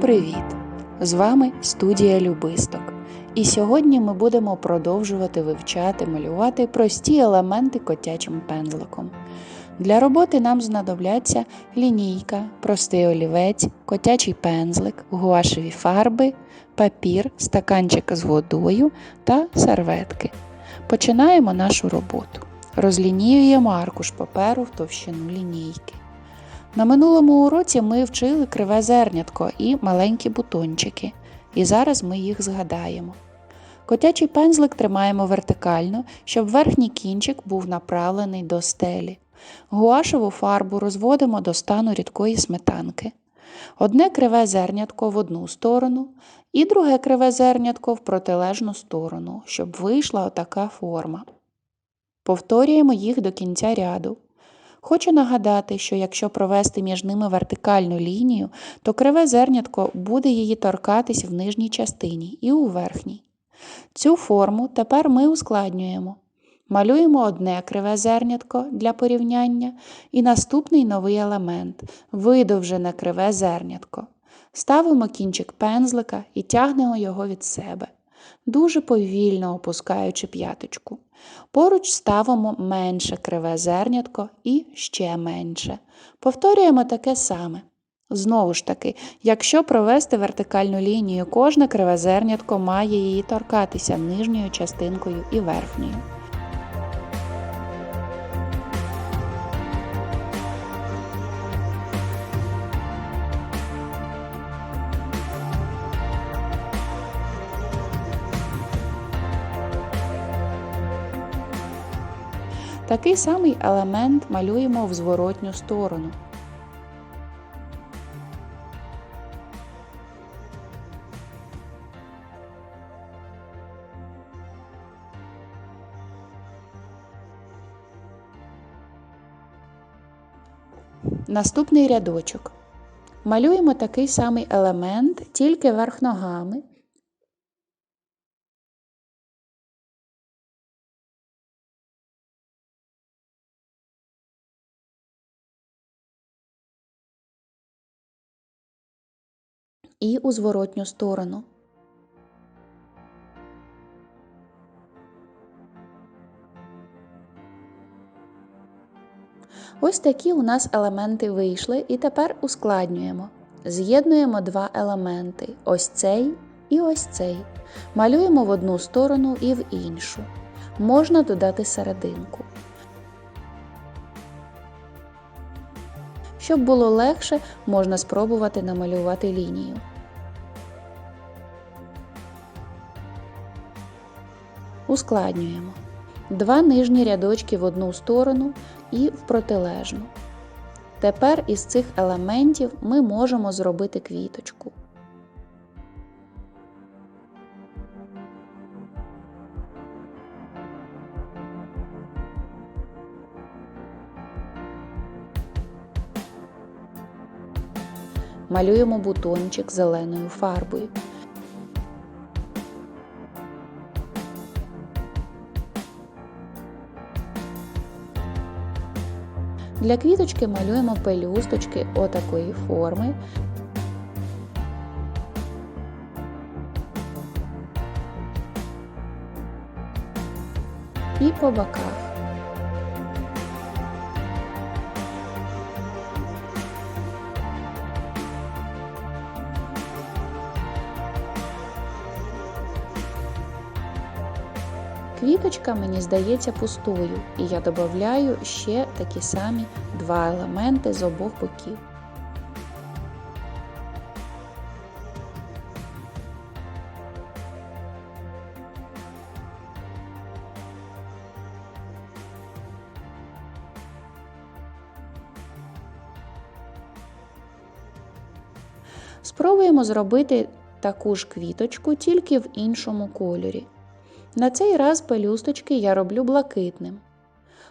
привіт! З вами студія Любисток. І сьогодні ми будемо продовжувати вивчати, малювати прості елементи котячим пензликом. Для роботи нам знадобляться лінійка, простий олівець, котячий пензлик, гуашеві фарби, папір, стаканчик з водою та серветки. Починаємо нашу роботу. Розлініюємо аркуш паперу в товщину лінійки. На минулому уроці ми вчили криве зернятко і маленькі бутончики, і зараз ми їх згадаємо. Котячий пензлик тримаємо вертикально, щоб верхній кінчик був направлений до стелі. Гуашеву фарбу розводимо до стану рідкої сметанки. Одне криве зернятко в одну сторону і друге криве зернятко в протилежну сторону, щоб вийшла отака форма. Повторюємо їх до кінця ряду. Хочу нагадати, що якщо провести між ними вертикальну лінію, то криве зернятко буде її торкатись в нижній частині і у верхній. Цю форму тепер ми ускладнюємо. Малюємо одне криве зернятко для порівняння і наступний новий елемент видовжене криве зернятко. Ставимо кінчик пензлика і тягнемо його від себе, дуже повільно опускаючи п'яточку. Поруч ставимо менше криве зернятко і ще менше. Повторюємо таке саме. Знову ж таки, якщо провести вертикальну лінію, кожне криве зернятко має її торкатися нижньою частинкою і верхньою. Такий самий елемент малюємо в зворотню сторону. Наступний рядочок. Малюємо такий самий елемент, тільки верх ногами. І у зворотню сторону. Ось такі у нас елементи вийшли, і тепер ускладнюємо. З'єднуємо два елементи ось цей і ось цей. Малюємо в одну сторону і в іншу. Можна додати серединку. Щоб було легше, можна спробувати намалювати лінію. Ускладнюємо. Два нижні рядочки в одну сторону і в протилежну. Тепер із цих елементів ми можемо зробити квіточку. Малюємо бутончик зеленою фарбою. Для квіточки малюємо пелюсточки отакої форми. І по боках. Квіточка мені здається пустою, і я додаю ще такі самі два елементи з обох боків. Спробуємо зробити таку ж квіточку тільки в іншому кольорі. На цей раз пелюсточки я роблю блакитним.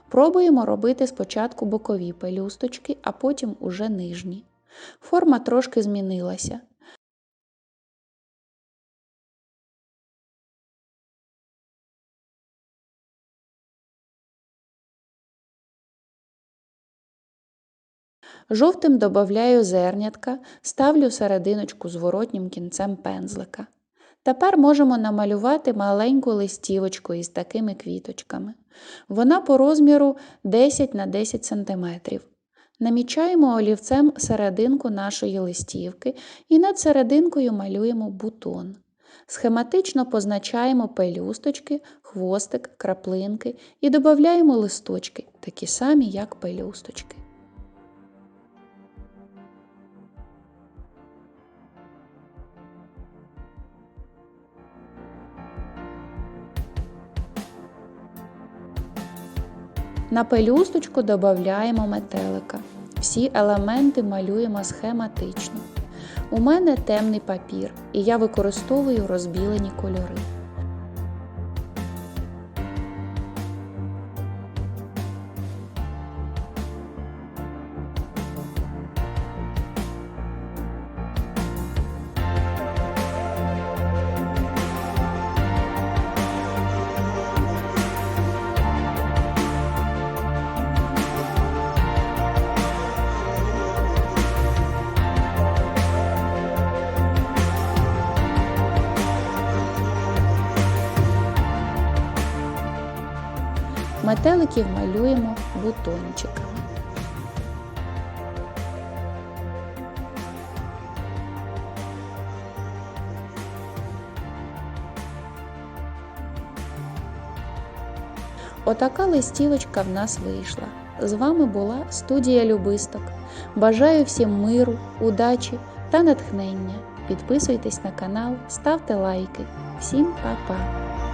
Пробуємо робити спочатку бокові пелюсточки, а потім уже нижні. Форма трошки змінилася. Жовтим додаю зернятка, ставлю серединочку зворотнім кінцем пензлика. Тепер можемо намалювати маленьку листівочку із такими квіточками. Вона по розміру 10 на 10 см. Намічаємо олівцем серединку нашої листівки і над серединкою малюємо бутон. Схематично позначаємо пелюсточки, хвостик, краплинки і додаємо листочки, такі самі, як пелюсточки. На пелюсточку додаємо метелика. Всі елементи малюємо схематично. У мене темний папір, і я використовую розбілені кольори. Метеликів малюємо бутончиками. Отака листівочка в нас вийшла. З вами була студія Любисток. Бажаю всім миру, удачі та натхнення. Підписуйтесь на канал, ставте лайки. Всім па-па!